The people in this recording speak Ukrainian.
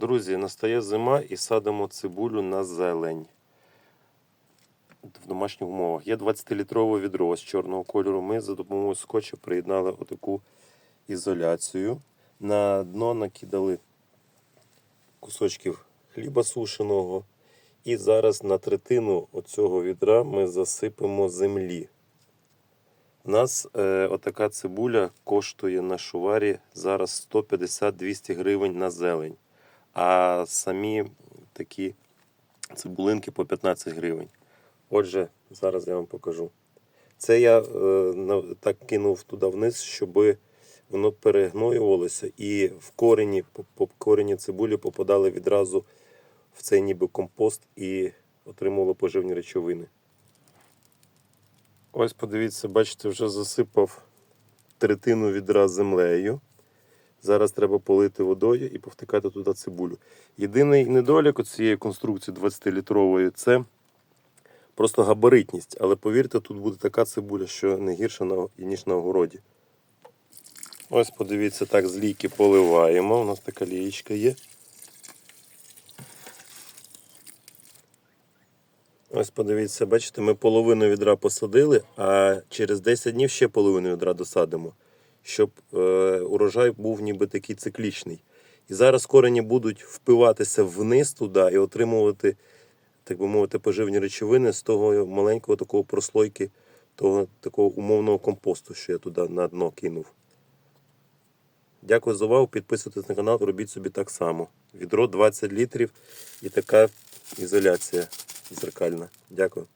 Друзі, настає зима і садимо цибулю на зелень. В домашніх умовах. Є 20-літрове відро з чорного кольору. Ми за допомогою скотча приєднали отаку ізоляцію. На дно накидали кусочків хліба сушеного. І зараз на третину оцього відра ми засипемо землі. У нас е, отака цибуля коштує на шуварі зараз 150-200 гривень на зелень. А самі такі цибулинки по 15 гривень. Отже, зараз я вам покажу. Це я е, так кинув туди вниз, щоб воно перегноювалося і в корені, по, по корені цибулі попадали відразу в цей ніби компост і отримували поживні речовини. Ось подивіться, бачите, вже засипав третину відра землею. Зараз треба полити водою і повтикати туди цибулю. Єдиний недолік цієї конструкції 20-літрової це просто габаритність. Але повірте, тут буде така цибуля, що не гірша, ніж на огороді. Ось подивіться, так з лійки поливаємо. У нас така лієчка є. Ось подивіться, бачите, ми половину відра посадили, а через 10 днів ще половину відра досадимо, щоб е, урожай був ніби такий циклічний. І зараз корені будуть впиватися вниз туди і отримувати, так би мовити, поживні речовини з того маленького такого прослойки, того такого умовного компосту, що я туди на дно кинув. Дякую за увагу. Підписуйтесь на канал, робіть собі так само. Відро 20 літрів і така ізоляція зеркальна. Дякую.